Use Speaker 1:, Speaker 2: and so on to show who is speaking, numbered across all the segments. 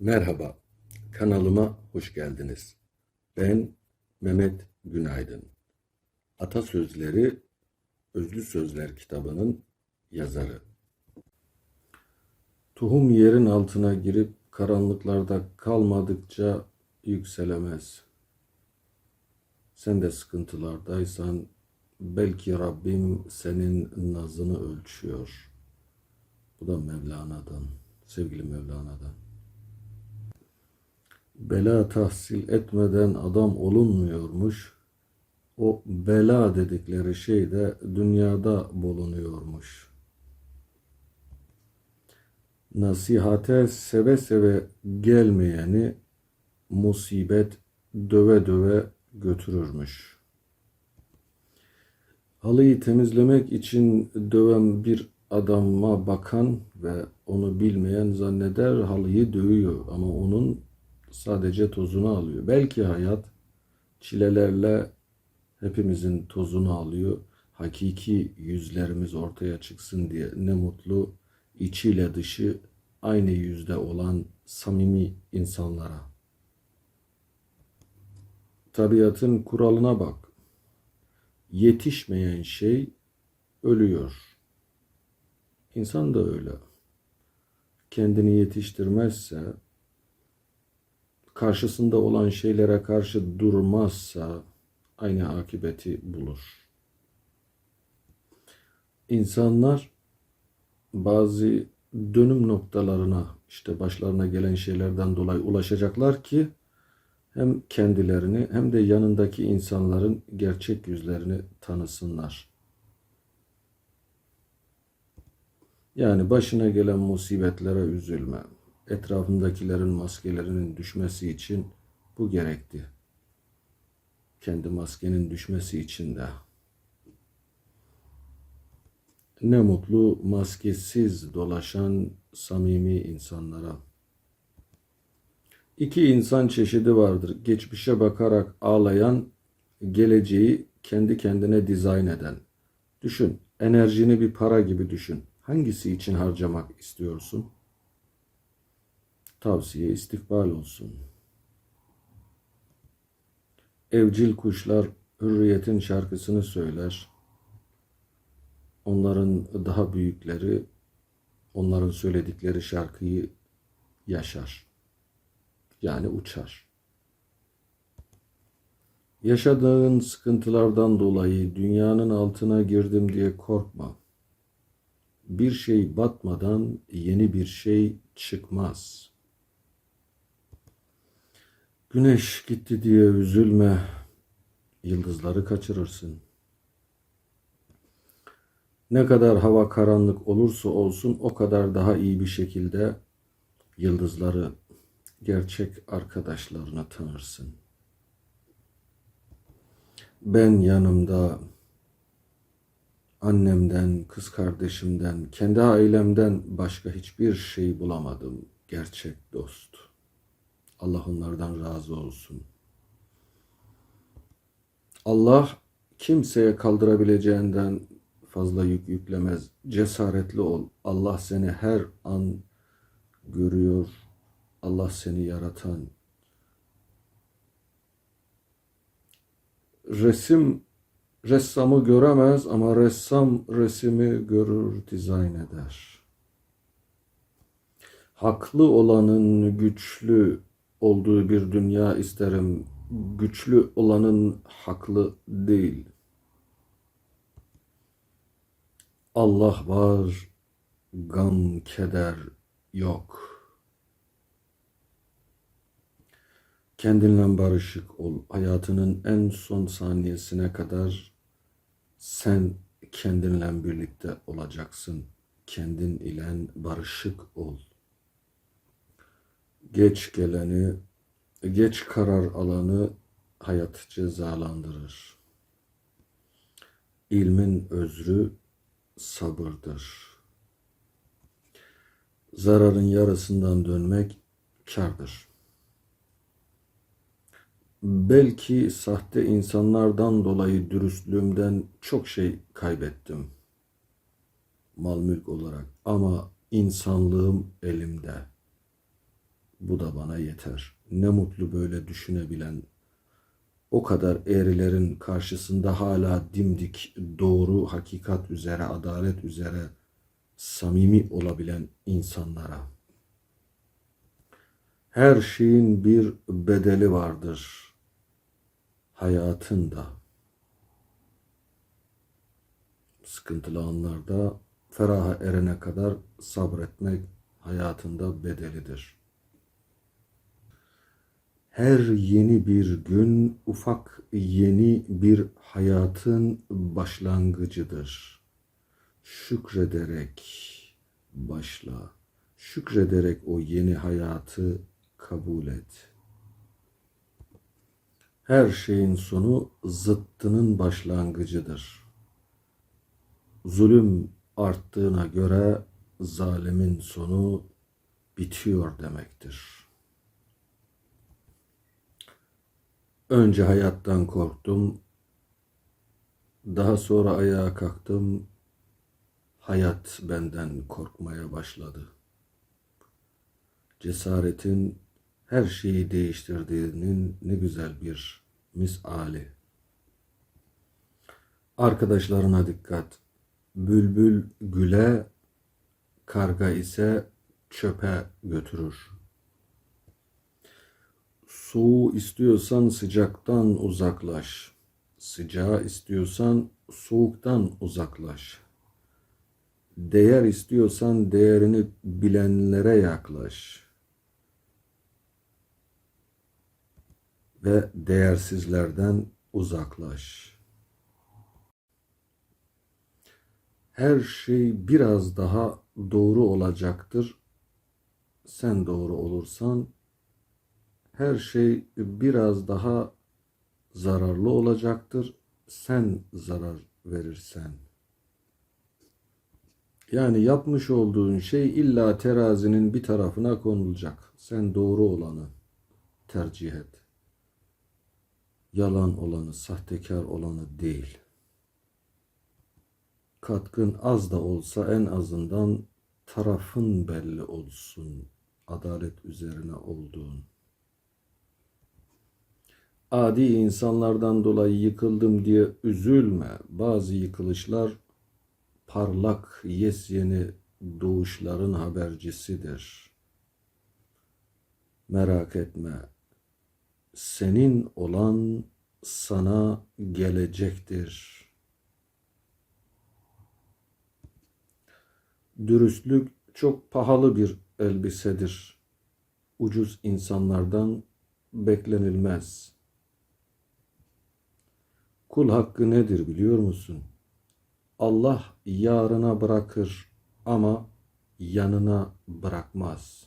Speaker 1: Merhaba, kanalıma hoş geldiniz. Ben Mehmet Günaydın. Atasözleri Özlü Sözler kitabının yazarı. Tohum yerin altına girip karanlıklarda kalmadıkça yükselemez. Sen de sıkıntılardaysan belki Rabbim senin nazını ölçüyor. Bu da Mevlana'dan, sevgili Mevlana'dan. Bela tahsil etmeden adam olunmuyormuş. O bela dedikleri şey de dünyada bulunuyormuş. Nasihate seve seve gelmeyeni musibet döve döve götürürmüş. Halıyı temizlemek için döven bir adama bakan ve onu bilmeyen zanneder halıyı dövüyor ama onun sadece tozunu alıyor. Belki hayat çilelerle hepimizin tozunu alıyor. Hakiki yüzlerimiz ortaya çıksın diye ne mutlu içiyle dışı aynı yüzde olan samimi insanlara. Tabiatın kuralına bak. Yetişmeyen şey ölüyor. İnsan da öyle. Kendini yetiştirmezse, karşısında olan şeylere karşı durmazsa aynı akıbeti bulur. İnsanlar bazı dönüm noktalarına işte başlarına gelen şeylerden dolayı ulaşacaklar ki hem kendilerini hem de yanındaki insanların gerçek yüzlerini tanısınlar. Yani başına gelen musibetlere üzülme. Etrafındakilerin maskelerinin düşmesi için bu gerekti. Kendi maskenin düşmesi için de. Ne mutlu maskesiz dolaşan samimi insanlara. İki insan çeşidi vardır. Geçmişe bakarak ağlayan, geleceği kendi kendine dizayn eden. Düşün, enerjini bir para gibi düşün. Hangisi için harcamak istiyorsun? Tavsiye istikbal olsun. Evcil kuşlar hürriyetin şarkısını söyler. Onların daha büyükleri onların söyledikleri şarkıyı yaşar. Yani uçar. Yaşadığın sıkıntılardan dolayı dünyanın altına girdim diye korkma. Bir şey batmadan yeni bir şey çıkmaz. Güneş gitti diye üzülme. Yıldızları kaçırırsın. Ne kadar hava karanlık olursa olsun o kadar daha iyi bir şekilde yıldızları, gerçek arkadaşlarına tanırsın. Ben yanımda annemden, kız kardeşimden, kendi ailemden başka hiçbir şey bulamadım. Gerçek dost. Allah onlardan razı olsun. Allah kimseye kaldırabileceğinden fazla yük yüklemez. Cesaretli ol. Allah seni her an görüyor. Allah seni yaratan. Resim ressamı göremez ama ressam resimi görür, dizayn eder. Haklı olanın güçlü olduğu bir dünya isterim. Güçlü olanın haklı değil. Allah var, gam, keder yok. Kendinle barışık ol. Hayatının en son saniyesine kadar sen kendinle birlikte olacaksın. Kendin ile barışık ol. Geç geleni, geç karar alanı hayat cezalandırır. İlmin özrü sabırdır. Zararın yarısından dönmek kardır. Belki sahte insanlardan dolayı dürüstlüğümden çok şey kaybettim. Mal mülk olarak ama insanlığım elimde. Bu da bana yeter. Ne mutlu böyle düşünebilen, o kadar eğrilerin karşısında hala dimdik, doğru, hakikat üzere, adalet üzere samimi olabilen insanlara. Her şeyin bir bedeli vardır. Hayatın da. Sıkıntılı anlarda feraha erene kadar sabretmek hayatında bedelidir. Her yeni bir gün ufak yeni bir hayatın başlangıcıdır. Şükrederek başla. Şükrederek o yeni hayatı kabul et. Her şeyin sonu zıttının başlangıcıdır. Zulüm arttığına göre zalimin sonu bitiyor demektir. Önce hayattan korktum. Daha sonra ayağa kalktım. Hayat benden korkmaya başladı. Cesaretin her şeyi değiştirdiğinin ne güzel bir misali. Arkadaşlarına dikkat. Bülbül güle, karga ise çöpe götürür. Soğuğu istiyorsan sıcaktan uzaklaş. Sıcağı istiyorsan soğuktan uzaklaş. Değer istiyorsan değerini bilenlere yaklaş. Ve değersizlerden uzaklaş. Her şey biraz daha doğru olacaktır. Sen doğru olursan her şey biraz daha zararlı olacaktır. Sen zarar verirsen. Yani yapmış olduğun şey illa terazinin bir tarafına konulacak. Sen doğru olanı tercih et. Yalan olanı, sahtekar olanı değil. Katkın az da olsa en azından tarafın belli olsun. Adalet üzerine olduğun adi insanlardan dolayı yıkıldım diye üzülme. Bazı yıkılışlar parlak, yeni doğuşların habercisidir. Merak etme. Senin olan sana gelecektir. Dürüstlük çok pahalı bir elbisedir. Ucuz insanlardan beklenilmez.'' Kul hakkı nedir biliyor musun? Allah yarına bırakır ama yanına bırakmaz.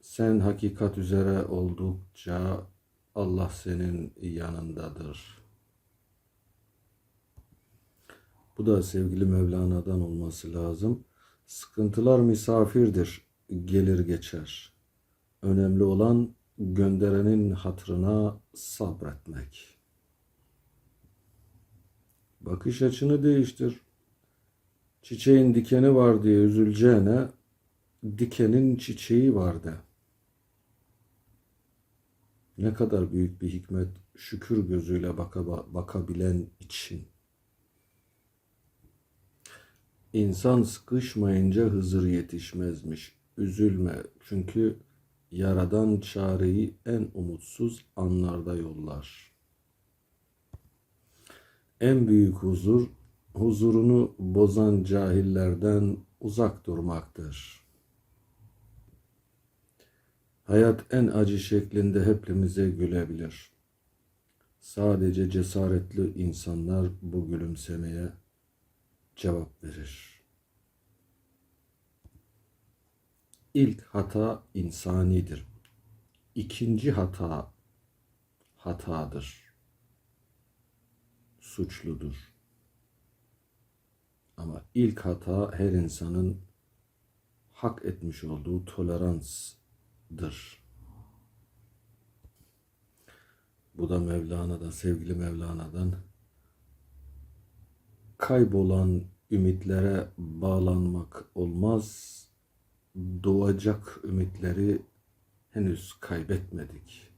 Speaker 1: Sen hakikat üzere oldukça Allah senin yanındadır. Bu da sevgili Mevlana'dan olması lazım. Sıkıntılar misafirdir, gelir geçer. Önemli olan gönderenin hatırına sabretmek. Bakış açını değiştir. Çiçeğin dikeni var diye üzüleceğine dikenin çiçeği var de. Ne kadar büyük bir hikmet şükür gözüyle baka, bakabilen için. İnsan sıkışmayınca Hızır yetişmezmiş. Üzülme çünkü yaradan çareyi en umutsuz anlarda yollar.'' En büyük huzur, huzurunu bozan cahillerden uzak durmaktır. Hayat en acı şeklinde hepimize gülebilir. Sadece cesaretli insanlar bu gülümsemeye cevap verir. İlk hata insanidir. İkinci hata hatadır suçludur. Ama ilk hata her insanın hak etmiş olduğu toleranstır. Bu da Mevlana'dan, sevgili Mevlana'dan kaybolan ümitlere bağlanmak olmaz, doğacak ümitleri henüz kaybetmedik.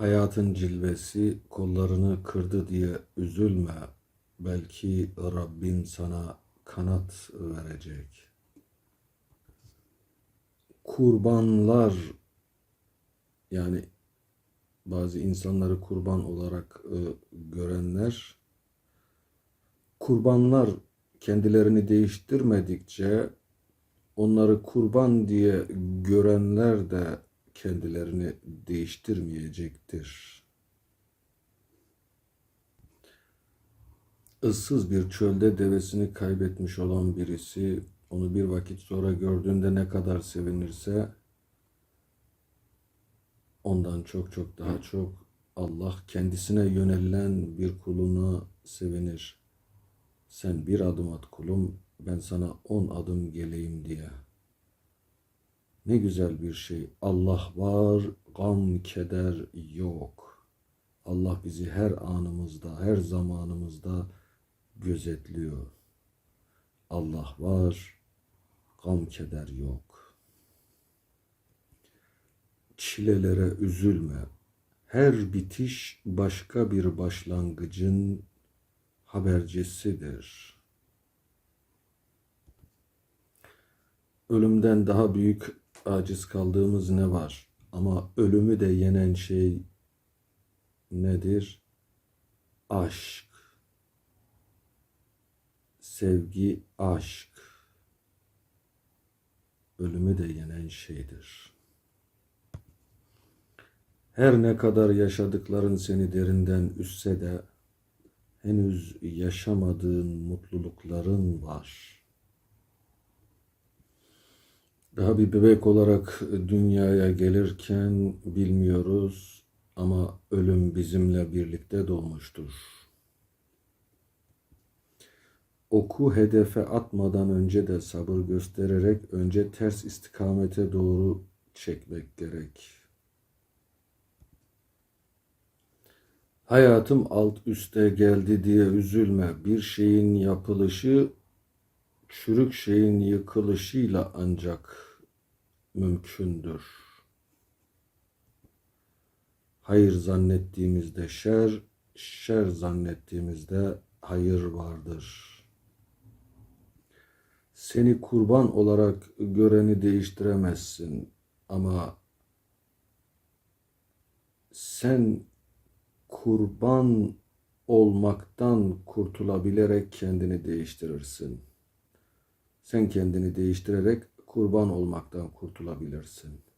Speaker 1: Hayatın cilvesi kollarını kırdı diye üzülme. Belki Rabbin sana kanat verecek. Kurbanlar yani bazı insanları kurban olarak e, görenler kurbanlar kendilerini değiştirmedikçe onları kurban diye görenler de kendilerini değiştirmeyecektir. Issız bir çölde devesini kaybetmiş olan birisi onu bir vakit sonra gördüğünde ne kadar sevinirse ondan çok çok daha çok Allah kendisine yönelen bir kuluna sevinir. Sen bir adım at kulum, ben sana on adım geleyim diye. Ne güzel bir şey. Allah var, gam, keder yok. Allah bizi her anımızda, her zamanımızda gözetliyor. Allah var, gam, keder yok. Çilelere üzülme. Her bitiş başka bir başlangıcın habercisidir. Ölümden daha büyük aciz kaldığımız ne var? Ama ölümü de yenen şey nedir? Aşk. Sevgi, aşk. Ölümü de yenen şeydir. Her ne kadar yaşadıkların seni derinden üsse de henüz yaşamadığın mutlulukların var. Daha bir bebek olarak dünyaya gelirken bilmiyoruz ama ölüm bizimle birlikte doğmuştur. Oku hedefe atmadan önce de sabır göstererek önce ters istikamete doğru çekmek gerek. Hayatım alt üste geldi diye üzülme. Bir şeyin yapılışı çürük şeyin yıkılışıyla ancak mümkündür. Hayır zannettiğimizde şer, şer zannettiğimizde hayır vardır. Seni kurban olarak göreni değiştiremezsin ama sen kurban olmaktan kurtulabilerek kendini değiştirirsin. Sen kendini değiştirerek kurban olmaktan kurtulabilirsin.